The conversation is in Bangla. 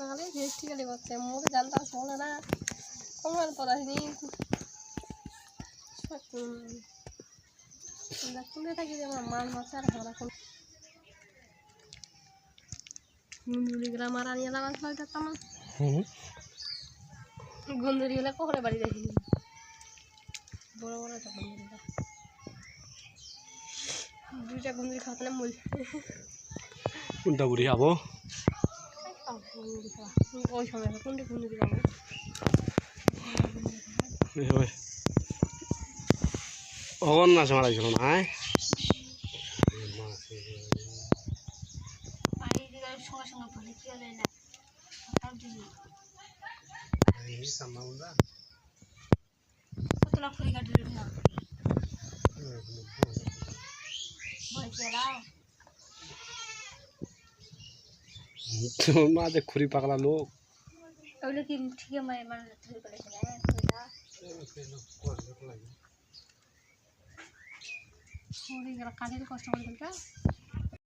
খালি ভেস্টি খালি করছে। মুখে জানতাম শোনে না। কমার পড়াশনি কোনে থাকি যে আমার মাল মাছ আর আমরা কোন গুন্দুরি গ্রাম আর আনিয়ে লাগাল ফেল দেখতাম গুন্দুরি হলে কখনো বাড়ি দেখিনি বড় বড় দুইটা গুন্দুরি খাওয়াতে না মূল। কোনটা বুড়ি খাব? ওই সময় কোনটা গুন্দুরি খাব? অগন মাছ মারাইছিল না হ্যাঁ পানি দিলে সঙ্গে সঙ্গে পানি কি হলে না? মাঝে খুরি পাকলা লোক। ওগুলো কি ঠিক মানে মানে ধরে কাজের কষ্ট করে ফেলতে